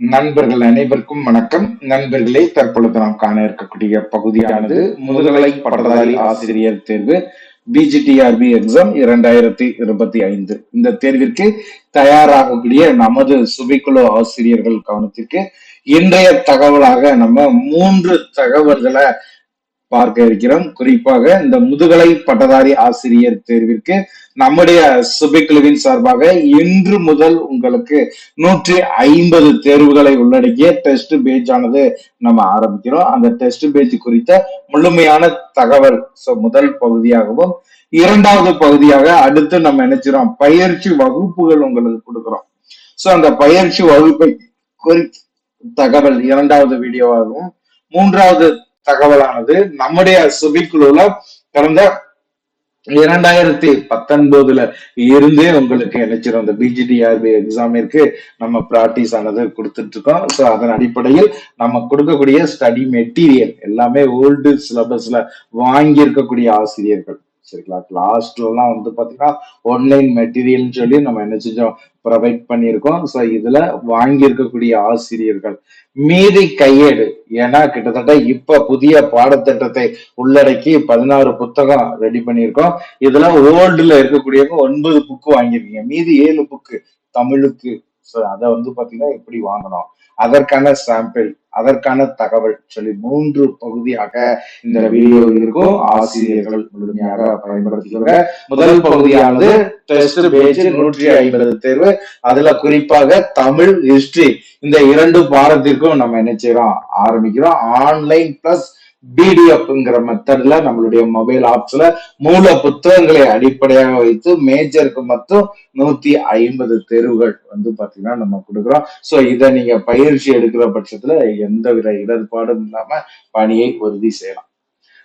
நண்பர்கள் அனைவருக்கும் வணக்கம். நண்பர்களே தற்பொழுது நாம் காண இருக்கக்கூடிய பகுதியானது முதுகலை பட்டதாரி ஆசிரியர் தேர்வு பிஜிடிஆர்பி எக்ஸாம் இரண்டாயிரத்தி இருபத்தி ஐந்து. இந்த தேர்விற்கு தயாராகக்கூடிய நமது சுபிக்குழு ஆசிரியர்கள் கவனத்திற்கு இன்றைய தகவலாக நம்ம மூன்று தகவல்களை பார்க்க இருக்கிறோம். குறிப்பாக இந்த முதுகலை பட்டதாரி ஆசிரியர் தேர்விற்கு நம்முடைய சுபிக்குழுவின் சார்பாக இன்று முதல் உங்களுக்கு நூற்றி ஐம்பது தேர்வுகளை உள்ளடக்கிய டெஸ்ட் பேஜ் ஆனது நம்ம ஆரம்பிக்கிறோம். அந்த டெஸ்ட் பேஜ் குறித்த முழுமையான தகவல் சோ முதல் பகுதியாகவும் இரண்டாவது பகுதியாக அடுத்து நம்ம நினைச்சிரோம் பயிற்சி வகுப்புகள் உங்களுக்கு கொடுக்கிறோம். சோ அந்த பயிற்சி வகுப்பை குறி தகவல் இரண்டாவது வீடியோவாகவும் மூன்றாவது தகவலானது நம்முடைய சுபிக்குழுல கடந்த இரண்டாயிரத்தி பத்தொன்பதுல இருந்தே உங்களுக்கு நினைச்சிரும் இந்த பிஜிடிஆர்பி எக்ஸாமிற்கு நம்ம பிராக்டிஸ் ஆனது கொடுத்துட்டு இருக்கோம் ஸோ அதன் அடிப்படையில் நம்ம கொடுக்கக்கூடிய ஸ்டடி மெட்டீரியல் எல்லாமே ஓல்டு சிலபஸ்ல வாங்கி இருக்கக்கூடிய ஆசிரியர்கள். சரிங்களா லாஸ்ட்லாம் வந்து பார்த்தீங்கன்னா ஆன்லைன் மெட்டீரியல்னு சொல்லி நம்ம என்ன செஞ்சோம்? ப்ரொவைட் பண்ணியிருக்கோம். ஸோ இதில் வாங்கியிருக்கக்கூடிய ஆசிரியர்கள் மீதி கையேடு ஏன்னா கிட்டத்தட்ட இப்போ புதிய பாடத்திட்டத்தை உள்ளடக்கி பதினாறு புத்தகம் ரெடி பண்ணியிருக்கோம். இதில் ஓல்டில் இருக்கக்கூடியவங்க ஒன்பது புக்கு வாங்கியிருக்கீங்க. மீதி ஏழு புக்கு தமிழுக்கு. ஸோ அதை வந்து பார்த்தீங்கன்னா எப்படி வாங்கணும்? அதற்கான சாம்பிள் அதற்கான தகவல் சொல்லி மூன்று பகுதியாக இந்த வீடியோ இருக்கும். ஆசிரியர்கள் முழுமையாக பயன்படுத்திக்கோங்க முதல் பகுதியானது டெஸ்ட் பேஜ் நூற்றி ஐம்பது தேர்வு. அதுல குறிப்பாக தமிழ் ஹிஸ்டரி இந்த இரண்டு பாடத்திற்கும் நம்ம என்ன செய்யறோம்? ஆரம்பிக்கிறோம். ஆன்லைன் பிளஸ் பிடிஎஃப்ங்கிற மெத்தட்ல நம்மளுடைய மொபைல் ஆப்ஸ்ல மூல புத்தகங்களை அடிப்படையாக வைத்து மேஜருக்கு மட்டும் நூத்தி ஐம்பது தெருவுகள் வந்து பாத்தீங்கன்னா நம்ம கொடுக்குறோம். சோ இதை நீங்க பயிற்சி எடுக்கிற பட்சத்துல எந்தவித இடர்பாடும் இல்லாம பணியை உறுதி செய்யலாம்.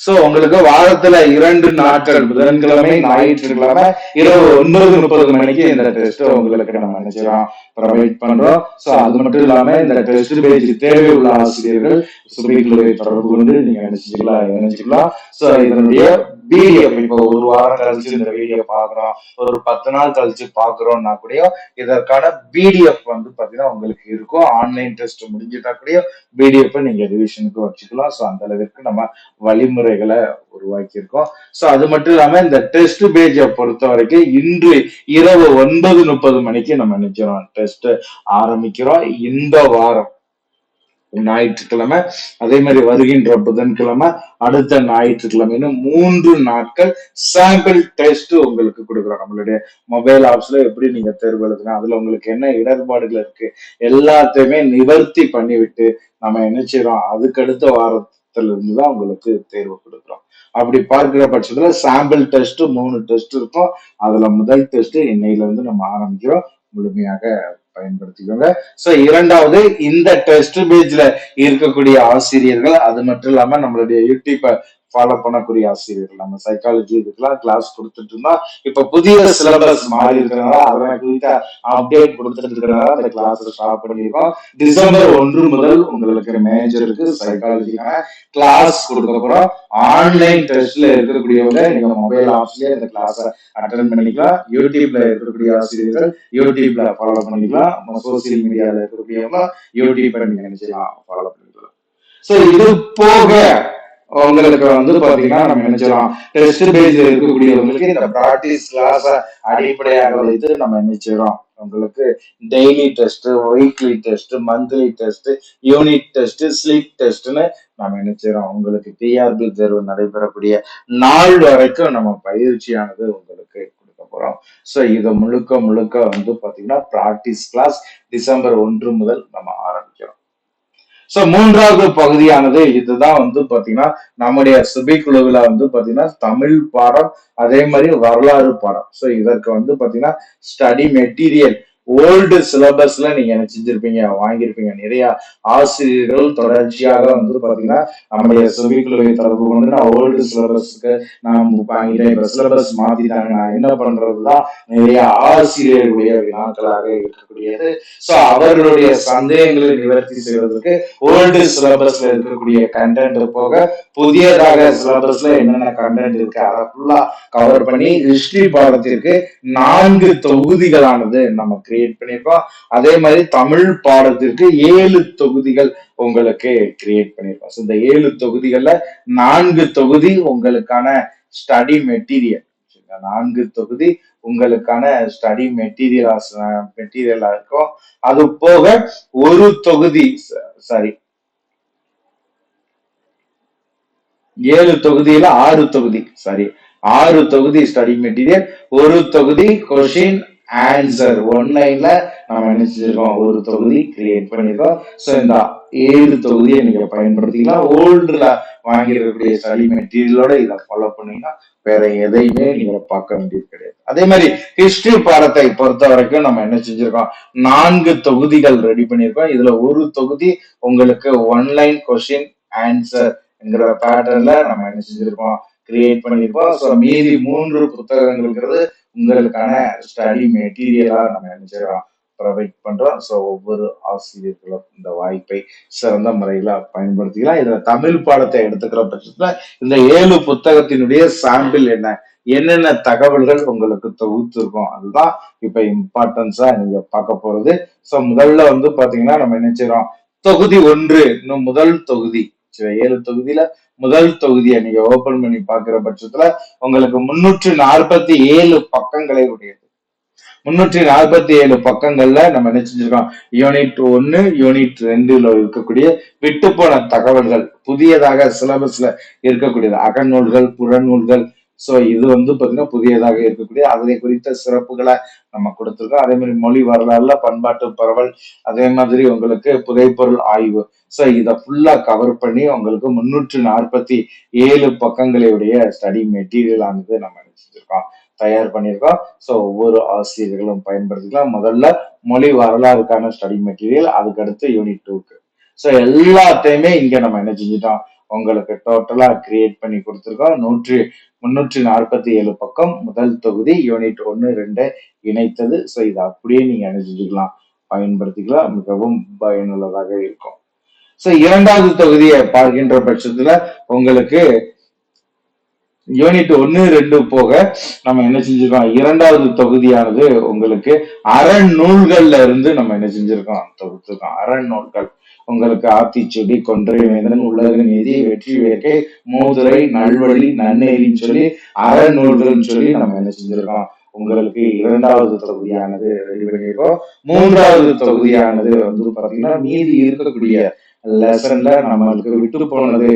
சோ உங்களுக்கு வாரத்துல இரண்டு நாட்கள் புதன்கிழமை ஞாயிற்றுக்கிழமை இரவு ஒன்பது முப்பது மணிக்கு இந்த டெஸ்ட் உங்களுக்கு நம்ம நினைச்சிடலாம் ப்ரொவைட் பண்றோம். ஸோ அது மட்டும் இல்லாம இந்த டெஸ்ட் பேஜ் தேவை உள்ள ஆசிரியர்கள் சுபிக்குழுவை தொடர்பு கொண்டு நீங்க நினைச்சுக்கலாம் நினைச்சுக்கலாம். ஸோ இதனுடைய பிடிஎஃப் இப்போ ஒரு வாரம் கழிச்சு இந்த வீடியோ பாக்குறோம் ஒரு பத்து நாள் கழிச்சு பாக்குறோம்னா கூட இதற்கான பிடிஎஃப் வந்து பாத்தீங்கன்னா உங்களுக்கு இருக்கும். ஆன்லைன் டெஸ்ட் முடிஞ்சிட்டா கூட பிடிஎஃப் நீங்க ரிவிஷனுக்கு வச்சுக்கலாம். ஸோ அந்த அளவிற்கு நம்ம வழிமுறைகளை உருவாக்கி இருக்கோம் ஸோ அது மட்டும் இல்லாம இந்த டெஸ்ட் பேஜை பொறுத்த வரைக்கும் இன்று இரவு ஒன்பது முப்பது மணிக்கு நம்ம நினைக்கிறோம் டெஸ்ட் ஆரம்பிக்கிறோம். இந்த வாரம் ஞாயிற்றுக்கிழமை அதே மாதிரி வருகின்ற புதன்கிழமை அடுத்த ஞாயிற்றுக்கிழமைன்னு மூன்று நாட்கள் சாம்பிள் டெஸ்ட் உங்களுக்கு கொடுக்குறோம். நம்மளுடைய மொபைல் ஆப்ஸ்ல எப்படி நீங்க தேர்வு எழுதுனா அதுல உங்களுக்கு என்ன இடர்பாடுகள் இருக்கு எல்லாத்தையுமே நிவர்த்தி பண்ணிவிட்டு நம்ம என்ன செய்யறோம்? அதுக்கு அடுத்த வாரத்துல இருந்து தான் உங்களுக்கு தேர்வு கொடுக்குறோம். அப்படி பார்க்கிற பட்சத்துல சாம்பிள் டெஸ்ட் மூணு டெஸ்ட் இருக்கும். அதுல முதல் டெஸ்ட் இன்னையில இருந்து நம்ம ஆரம்பிக்கிறோம். முழுமையாக பயன்படுத்திக்கோங்க. சோ இரண்டாவது இந்த டெஸ்ட் பேஜ்ல இருக்கக்கூடிய ஆசிரியர்கள் அது மட்டும் இல்லாம நம்மளுடைய யூடியூப் ஃபாலோ பண்ணக்கூடிய ஆசிரியர்கள். நம்ம சைக்காலஜி இதுக்கெல்லாம் கிளாஸ் கொடுத்துட்டு இருந்தோம் இப்ப புதிய சிலபஸ் மாறி இருக்கிறனால அதனை குறித்த அப்டேட் கொடுத்துட்டு இருக்கிறனால அந்த கிளாஸ் ஸ்டார்ட் பண்ணியிருக்கோம் டிசம்பர் ஒன்று முதல் உங்களுக்கு மேஜருக்கு சைக்காலஜிக்கான கிளாஸ் கொடுக்க போறோம். ஆன்லைன் டெஸ்ட்ல இருக்கக்கூடியவங்க நீங்க மொபைல் ஆப்ஸ்லயே இந்த கிளாஸ் அட்டன் பண்ணிக்கலாம். யூடியூப்ல இருக்கக்கூடிய ஆசிரியர்கள் யூடியூப்ல ஃபாலோ பண்ணிக்கலாம். சோசியல் மீடியால இருக்கக்கூடியவங்க யூடியூப்ல நீங்க நினைச்சலாம் ஃபாலோ பண்ணிக்கலாம். சோ இது போக உங்களுக்கு வந்து பாத்தீங்கன்னா நம்ம நினைச்சலாம் டெஸ்ட் பேஜ் இருக்கக்கூடியவங்களுக்கு இந்த பிராக்டிஸ் கிளாஸ் அடிப்படையாக வைத்து நம்ம நினைச்சிடறோம் உங்களுக்கு daily test weekly test monthly test unit test sleep டெஸ்ட்னு நம்ம நினைச்சிடறோம் உங்களுக்கு டிஆர்பி தேர்வு நடைபெறக்கூடிய நாள் வரைக்கும் நம்ம பயிற்சியானது உங்களுக்கு கொடுக்க போறோம். ஸோ இதை முழுக்க முழுக்க வந்து பாத்தீங்கன்னா பிராக்டிஸ் கிளாஸ் டிசம்பர் ஒன்று முதல் நம்ம ஆரம்பிக்கிறோம். சோ மூன்றாவது பகுதியானது இதுதான் வந்து பாத்தீங்கன்னா நம்முடைய சுபை குழுவில வந்து பாத்தீங்கன்னா தமிழ் பாடம் அதே மாதிரி வரலாறு பாடம். சோ இதற்கு வந்து பாத்தீங்கன்னா ஸ்டடி மெட்டீரியல் ஓல்டு சிலபஸ்ல நீங்க என்ன செஞ்சிருப்பீங்க? வாங்கியிருப்பீங்க. நிறைய ஆசிரியர்கள் தொடர்ச்சியாக வந்து பாத்தீங்கன்னா நம்முடைய சுபிக்குழுவை தொடர்பு கொண்டு நான் ஓல்டு சிலபஸ்க்கு நான் வாங்கிட்டேன். இப்ப சிலபஸ் மாத்திட்டாங்க நான் என்ன பண்றதுதான் நிறைய ஆசிரியர்களுடைய வினாக்களாக இருக்கக்கூடியது. சோ அவர்களுடைய சந்தேகங்களை நிவர்த்தி செய்வதற்கு ஓல்டு சிலபஸ்ல இருக்கக்கூடிய கண்டென்ட் போக புதியதாக சிலபஸ்ல என்னென்ன கண்டென்ட் இருக்கு அதை ஃபுல்லா கவர் பண்ணி ஹிஸ்டரி பாடத்திற்கு நான்கு தொகுதிகளானது நமக்கு கிரியேட் பண்ணியிருக்கோம். அதே மாதிரி தமிழ் பாடத்திற்கு ஏழு தொகுதிகள் உங்களுக்கு கிரியேட் பண்ணியிருக்கோம். ஸோ இந்த ஏழு தொகுதிகள்ல நான்கு தொகுதி உங்களுக்கான ஸ்டடி மெட்டீரியல் நான்கு தொகுதி உங்களுக்கான ஸ்டடி மெட்டீரியல் மெட்டீரியலா இருக்கும். அது போக ஒரு தொகுதி சாரி ஏழு தொகுதியில ஆறு தொகுதி. சாரி ஆறு தொகுதி ஸ்டடி மெட்டீரியல் ஒரு தொகுதி கொஷின் ஆன்சர் ஒன்லைன்ல நம்ம என்ன செஞ்சிருக்கோம்? ஒரு தொகுதி கிரியேட் பண்ணிருக்கோம். ஸோ இந்த ஏழு தொகுதியை நீங்க பயன்படுத்திக்கலாம். ஓல்டுல வாங்கியிருக்கக்கூடிய ஸ்டடி மெட்டீரியலோட இதை ஃபாலோ பண்ணீங்கன்னா வேற எதையுமே நீங்க பார்க்க வேண்டியது கிடையாது. அதே மாதிரி ஹிஸ்டரி பாடத்தை பொறுத்த வரைக்கும் நம்ம என்ன செஞ்சிருக்கோம்? நான்கு தொகுதிகள் ரெடி பண்ணியிருக்கோம். இதுல ஒரு தொகுதி உங்களுக்கு ஒன்லைன் கொஷின் ஆன்சர் என்கிற பேட்டர்ன்ல நம்ம என்ன செஞ்சிருக்கோம்? கிரியேட் பண்ணிருக்கோம் ஸோ மீதி மூன்று புத்தகங்கள்ங்கிறது உங்களுக்கான ஸ்டடி மெட்டீரியலா நம்ம என்ன செய்யறோம்? ப்ரொவைட் பண்றோம். ஸோ ஒவ்வொரு ஆசிரியர்களும் இந்த வாய்ப்பை சிறந்த முறையில பயன்படுத்திக்கலாம். இதுல தமிழ் பாடத்தை எடுத்துக்கிற பட்சத்துல இந்த ஏழு புத்தகத்தினுடைய சாம்பிள் என்ன? என்னென்ன தகவல்கள் உங்களுக்கு தொகுத்துருக்கோம்? அதுதான் இப்ப இம்பார்ட்டன்ஸா நீங்க பார்க்க போறது. ஸோ முதல்ல வந்து பாத்தீங்கன்னா நம்ம என்ன தொகுதி ஒன்று. இன்னும் முதல் தொகுதி. ஏழு தொகுதியில முதல் தொகுதியை நீங்க ஓபன் பண்ணி பாக்குற பட்சத்துல உங்களுக்கு முன்னூற்றி நாற்பத்தி ஏழு பக்கங்களை உடையது. முன்னூற்றி நாற்பத்தி ஏழு பக்கங்கள்ல நம்ம என்ன செஞ்சிருக்கோம்? யூனிட் ஒன்னு யூனிட் ரெண்டுல இருக்கக்கூடிய விட்டு போன தகவல்கள் புதியதாக சிலபஸ்ல இருக்கக்கூடியது அகநூல்கள் புறநூல்கள் சோ இது வந்து பாத்தீங்கன்னா புதியதாக இருக்கக்கூடிய அதை குறித்த சிறப்புகளை நம்ம கொடுத்திருக்கோம். அதே மாதிரி மொழி வரலாறுல பண்பாட்டு பரவல் அதே மாதிரி உங்களுக்கு புதைப்பொருள் ஆய்வு. சோ இதை ஃபுல்லா கவர் பண்ணி உங்களுக்கு முன்னூற்று நாற்பத்தி ஏழு பக்கங்களுடைய ஸ்டடி மெட்டீரியல் ஆனது நம்ம என்ன செஞ்சிருக்கோம் தயார் பண்ணியிருக்கோம். ஸோ ஒவ்வொரு ஆசிரியர்களும் பயன்படுத்திக்கலாம். முதல்ல மொழி வரலாறுக்கான ஸ்டடி மெட்டீரியல் அதுக்கு அடுத்து யூனிட் டூக்கு ஸோ எல்லாத்தையுமே இங்க நம்ம என்ன செஞ்சிட்டோம்? உங்களுக்கு டோட்டலா கிரியேட் பண்ணி கொடுத்துருக்கோம். நூற்றி முன்னூற்றி நாற்பத்தி ஏழு பக்கம் முதல் தொகுதி யூனிட் ஒன்னு ரெண்டு இணைத்தது. ஸோ இதை அப்படியே நீங்க என்ன பயன்படுத்திக்கலாம். மிகவும் பயனுள்ளதாக இருக்கும். ஸோ இரண்டாவது தொகுதியை பார்க்கின்ற பட்சத்துல உங்களுக்கு யூனிட் ஒன்னு ரெண்டு போக நம்ம என்ன செஞ்சிருக்கோம்? இரண்டாவது தொகுதியானது உங்களுக்கு அறநூல்கள்ல இருந்து நம்ம என்ன செஞ்சிருக்கோம்? தொகுத்துருக்கோம். அறநூல்கள். உங்களுக்கு ஆத்திச்செடி கொன்றை வேந்தன் உலக நீதி வெற்றி வேட்கை மூதுரை நல்வழி நன்னெறின்னு சொல்லி அறநூல்கள்னு சொல்லி நம்ம என்ன செஞ்சிருக்கோம்? உங்களுக்கு இரண்டாவது தொகுதியானது ரெடி பண்ணியிருக்கோம் மூன்றாவது தொகுதியானது வந்து பாத்தீங்கன்னா மீதி இருக்கக்கூடிய லெசன்ல நம்மளுக்கு விட்டு போனது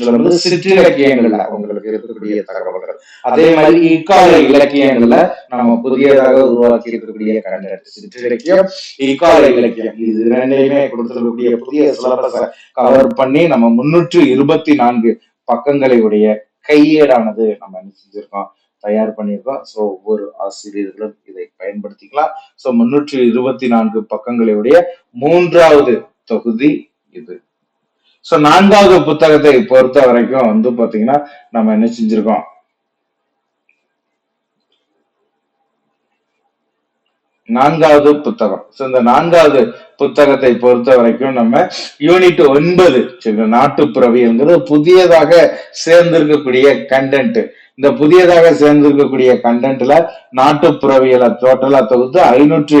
சொல்லும்போது சிற்றிலக்கியங்கள்ல உங்களுக்கு இருக்கக்கூடிய தகவல்கள். அதே மாதிரி இக்கால இலக்கியங்கள்ல நம்ம புதியதாக உருவாக்கி இருக்கக்கூடிய கண்டென்ட் சிற்றிலக்கியம் இக்கால இலக்கியம். இது ரெண்டையுமே கொடுத்திருக்கக்கூடிய புதிய சிலபஸை கவர் பண்ணி நம்ம முன்னூற்று இருபத்தி நான்கு பக்கங்களையுடைய கையேடானது நம்ம என்ன செஞ்சிருக்கோம்? தயார் பண்ணியிருக்கோம். ஸோ ஒவ்வொரு ஆசிரியர்களும் இதை பயன்படுத்திக்கலாம். ஸோ முன்னூற்றி இருபத்தி நான்கு பக்கங்களுடைய மூன்றாவது தொகுதி இது. ஸோ நான்காவது புத்தகத்தை பொறுத்த வரைக்கும் வந்து பாத்தீங்கன்னா நம்ம என்ன செஞ்சிருக்கோம்? நான்காவது புத்தகம். ஸோ இந்த நான்காவது புத்தகத்தை பொறுத்த வரைக்கும் நம்ம யூனிட் ஒன்பது சரி நாட்டுப்புறவியல்ங்கிறது புதியதாக சேர்ந்திருக்கக்கூடிய கண்டென்ட் இந்த புதியதாக சேர்ந்திருக்கக்கூடிய கண்டென்ட்ல நாட்டுப்புறவியலை டோட்டலா தொகுத்து ஐநூற்று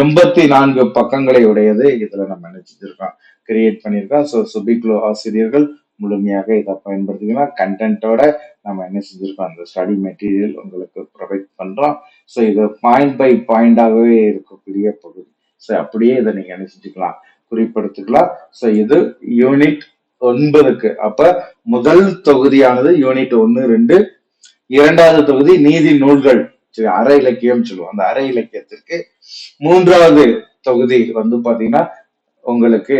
எண்பத்தி நான்கு பக்கங்களை உடையது. இதுல நம்ம நினைச்சிருக்கோம் கிரியேட் பண்ணியிருக்கோம் ஸோ சுபிக்லோ ஆசிரியர்கள் முழுமையாக இதை பயன்படுத்திக்கலாம் கண்டென்ட்டோட நம்ம என்ன செஞ்சிருக்கோம்? அந்த ஸ்டடி மெட்டீரியல் உங்களுக்கு ப்ரொவைட் பண்ணுறோம் ஸோ இது பாயிண்ட் பை பாயிண்டாகவே இருக்கக்கூடிய பகுதி. ஸோ அப்படியே இதை நீங்கள் என்ன செஞ்சுக்கலாம்? குறிப்படுத்திக்கலாம். ஸோ இது யூனிட் ஒன்பதுக்கு. அப்போ முதல் தொகுதியானது யூனிட் ஒன்று ரெண்டு. இரண்டாவது தொகுதி நீதி நூல்கள். சரி அற இலக்கியம் சொல்லுவோம். அந்த அற இலக்கியத்திற்கு மூன்றாவது தொகுதி வந்து பார்த்தீங்கன்னா உங்களுக்கு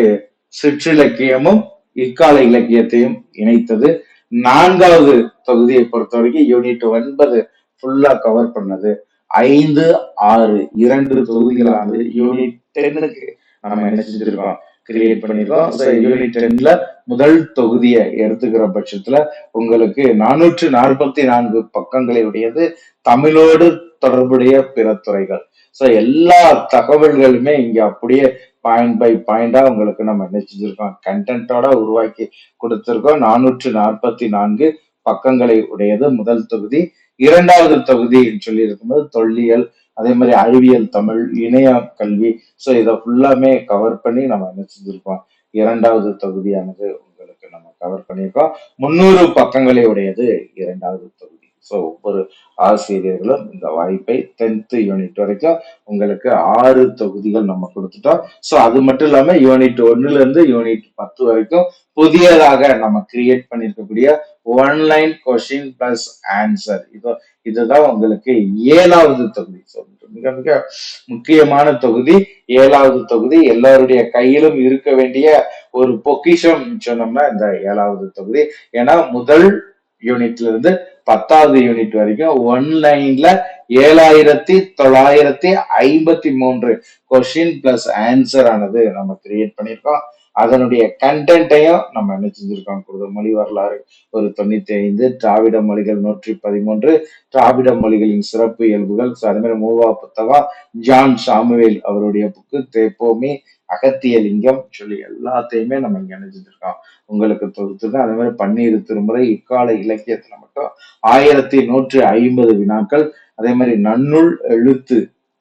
சிற்றிலக்கியமும் இக்கால இலக்கியத்தையும் இணைத்தது. நான்காவது தொகுதியை பொறுத்த வரைக்கும் யூனிட் ஒன்பது ஃபுல்லா கவர் பண்ணது. ஐந்து ஆறு இரண்டு தொகுதிகளானது யூனிட் டென்னுக்கு நம்ம என்ன செஞ்சிருக்கோம்? கிரியேட் பண்ணிருக்கோம். யூனிட் டென்ல முதல் தொகுதியை எடுத்துக்கிற பட்சத்துல உங்களுக்கு நானூற்று நாற்பத்தி நான்கு பக்கங்களை உடையது தமிழோடு தொடர்புடைய பிற துறைகள். சோ எல்லா தகவல்களுமே இங்க அப்படியே பாயிண்ட் பை பாயிண்டா உங்களுக்கு நம்ம நினைச்சிருக்கோம் கண்டென்ட்டோட உருவாக்கி கொடுத்துருக்கோம். நானூற்று நாற்பத்தி நான்கு பக்கங்களை உடையது முதல் தொகுதி. இரண்டாவது தொகுதி சொல்லி இருக்கும்போது தொல்லியல் அதே மாதிரி அறிவியல் தமிழ் இணைய கல்வி. ஸோ இதை ஃபுல்லாமே கவர் பண்ணி நம்ம என்ன செஞ்சிருக்கோம் இரண்டாவது தொகுதியானது உங்களுக்கு நம்ம கவர் பண்ணியிருக்கோம். முன்னூறு பக்கங்களை உடையது இரண்டாவது தொகுதி. ஸோ ஒவ்வொரு ஆசிரியர்களும் இந்த வாய்ப்பை டென்த்து யூனிட் வரைக்கும் உங்களுக்கு ஆறு தொகுதிகள் நம்ம கொடுத்துட்டோம். ஸோ அது மட்டும் இல்லாமல் யூனிட் ஒன்னுல இருந்து யூனிட் பத்து வரைக்கும் புதியதாக நம்ம கிரியேட் பண்ணியிருக்கக்கூடிய ஒன்லைன் கொஷின் பிளஸ் ஆன்சர் இது இதுதான் உங்களுக்கு ஏழாவது தொகுதி. ஸோ மிக மிக முக்கியமான தொகுதி. ஏழாவது தொகுதி. எல்லாருடைய கையிலும் இருக்க வேண்டிய ஒரு பொக்கிஷம் சொன்னோம்னா இந்த ஏழாவது தொகுதி. ஏன்னா முதல் யூனிட்ல இருந்து பத்தாவது யூனிட் வரைக்கும் ஒன்லைன்ல ஏழாயிரத்தி தொள்ளாயிரத்தி ஐம்பத்தி மூன்று கொஸ்டின் பிளஸ் ஆன்சர் ஆனது நம்ம கிரியேட் பண்ணியிருக்கோம். அதனுடைய கண்டென்ட்டையும் நம்ம என்ன செஞ்சிருக்கோம்? கொடுத்த மொழி வரலாறு ஒரு தொண்ணூத்தி ஐந்து திராவிட மொழிகள் நூற்றி பதிமூன்று திராவிட மொழிகளின் சிறப்பு இயல்புகள். அதே மாதிரி மூவா புத்தகம் ஜான் சாமுவேல் அவருடைய புக்கு தேப்போமி அகத்திய லிங்கம் சொல்லி எல்லாத்தையுமே நம்ம இங்க இணைஞ்சிருக்கோம் உங்களுக்கு தொகுத்துருக்கோம் அதே மாதிரி பன்னீர் திருமுறை இக்கால இலக்கியத்துல மட்டும் ஆயிரத்தி நூற்றி ஐம்பது வினாக்கள் அதே மாதிரி நன்னுள் எழுத்து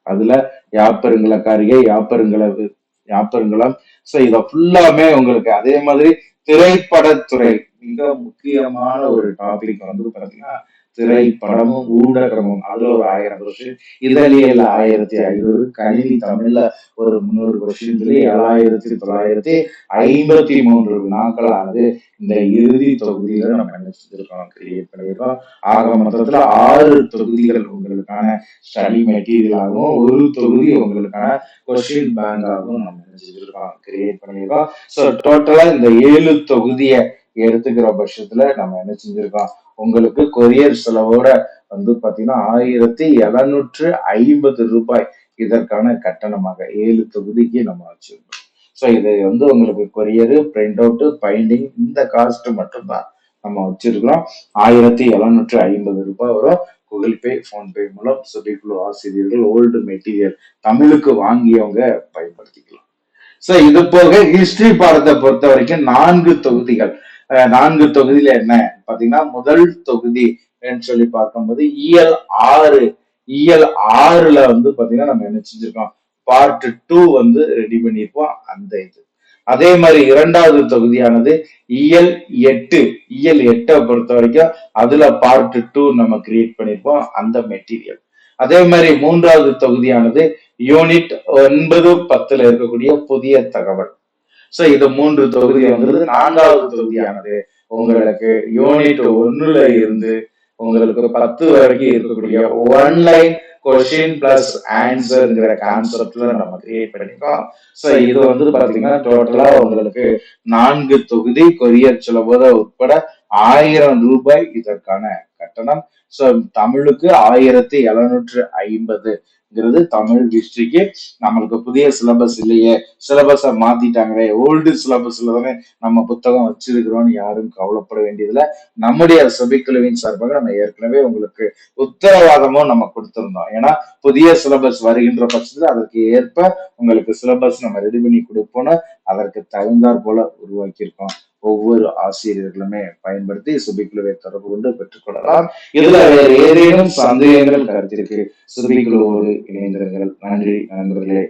அதுல யாப்பருங்களக்காரிகை யாப்பருங்களவு யாப்பருங்களம் சோ இத ஃபுல்லாமே உங்களுக்கு அதே மாதிரி திரைப்படத்துறை மிக முக்கியமான ஒரு டாபிக் வந்து பாத்தீங்கன்னா திரைப்படமும் ஊடகமும் அதுல ஒரு ஆயிரம் கொஸ்டின் இதழியல் ஆயிரத்தி ஐநூறு கணினி தமிழ்ல ஒரு முன்னூறு கொஸ்டின் சொல்லி ஏழாயிரத்தி தொள்ளாயிரத்தி ஐம்பத்தி மூன்று வினாக்களானது இந்த இறுதி தொகுதியில நம்ம நினைச்சிருக்கோம் கிரியேட் பண்ணியிருக்கோம் ஆக மொத்தத்துல ஆறு தொகுதிகள் உங்களுக்கான ஸ்டடி மெட்டீரியலாகவும் ஒரு தொகுதி உங்களுக்கான கொஸ்டின் பேங்காகவும் நம்ம நினைச்சிருக்கோம் கிரியேட் பண்ணியிருக்கோம் ஸோ டோட்டலா இந்த ஏழு தொகுதியை எடுத்துக்கிற பட்சத்துல நம்ம என்ன செஞ்சிருக்கோம் உங்களுக்கு கொரியர் செலவோட வந்து பாத்தீங்கன்னா ஆயிரத்தி எழுநூற்று ஐம்பது ரூபாய் இதற்கான கட்டணமாக ஏழு தொகுதிக்கு நம்ம வச்சிருக்கோம். ஸோ இது வந்து உங்களுக்கு கொரியரு பிரிண்ட் அவுட் பைண்டிங் இந்த காஸ்ட் மட்டும்தான் நம்ம வச்சிருக்கிறோம் ஆயிரத்தி எழுநூற்று ஐம்பது ரூபாய் வரும். கூகுள் பே ஃபோன்பே மூலம் சுபிக்குழு ஆசிரியர்கள் ஓல்டு மெட்டீரியல் தமிழுக்கு வாங்கியவங்க பயன்படுத்திக்கலாம். ஸோ இது போக ஹிஸ்டரி பாடத்தை பொறுத்த வரைக்கும் நான்கு தொகுதிகள் நான்கு தொகுதியில என்ன? பாத்தீங்கன்னா முதல் தொகுதி சொல்லி பார்க்கும்போது இயல் ஆறு. இயல் ஆறுல வந்து பாத்தீங்கன்னா நம்ம என்ன செஞ்சிருக்கோம்? பார்ட் டூ வந்து ரெடி பண்ணியிருப்போம் அந்த இது. அதே மாதிரி இரண்டாவது தொகுதியானது இயல் எட்டு. இயல் எட்டை பொறுத்த வரைக்கும் அதுல பார்ட் டூ நம்ம கிரியேட் பண்ணியிருப்போம் அந்த மெட்டீரியல் அதே மாதிரி மூன்றாவது தொகுதியானது யூனிட் ஒன்பது பத்துல இருக்கக்கூடிய புதிய தகவல். சோ இது மூன்று தொகுதி வந்து நான்காவது தொகுதியானது உங்களுக்கு யூனிட் ஒண்ணுல இருந்து உங்களுக்கு பத்து வரைக்கும் இருக்கக்கூடிய ஒன்லைன் கொஸ்டின் பிளஸ் ஆன்சர்ங்கிற கான்செப்ட்ல நம்ம கிரியேட் பண்ணிருக்கோம். சோ இது வந்து பாத்தீங்கன்னா டோட்டலா உங்களுக்கு நான்கு தொகுதி கொரியர் செலவோட உட்பட ஆயிரம் ரூபாய் இதற்கான கட்டணம். சோ தமிழுக்கு ஆயிரத்தி எழுநூற்று ஐம்பது. ங்கிறது தமிழ் ஹிஸ்டரிக்கு நம்மளுக்கு புதிய சிலபஸ் இல்லையே. சிலபஸை மாத்திட்டாங்களே. ஓல்டு சிலபஸ்ல தானே நம்ம புத்தகம் வச்சிருக்கிறோம்னு யாரும் கவலைப்பட வேண்டியதில்லை. நம்முடைய சபைக்குழுவின் சார்பாக நம்ம ஏற்கனவே உங்களுக்கு உத்தரவாதமும் நம்ம கொடுத்திருந்தோம். ஏன்னா புதிய சிலபஸ் வருகின்ற பட்சத்துல அதற்கு ஏற்ப உங்களுக்கு சிலபஸ் நம்ம ரெடி பண்ணி கொடுப்போம்னு அதற்கு தகுந்தாற் போல உருவாக்கியிருக்கோம். ஒவ்வொரு ஆசிரியர்களுமே பயன்படுத்தி சுபிக்குழுவை தொடர்பு கொண்டு பெற்றுக்கொள்ளலாம் இதுல வேறு ஏதேனும் சந்தேகங்கள் கருத்திருக்கு? சுபிக்குழுவோடு இணைந்திருங்கள். நன்றி நண்பர்களே.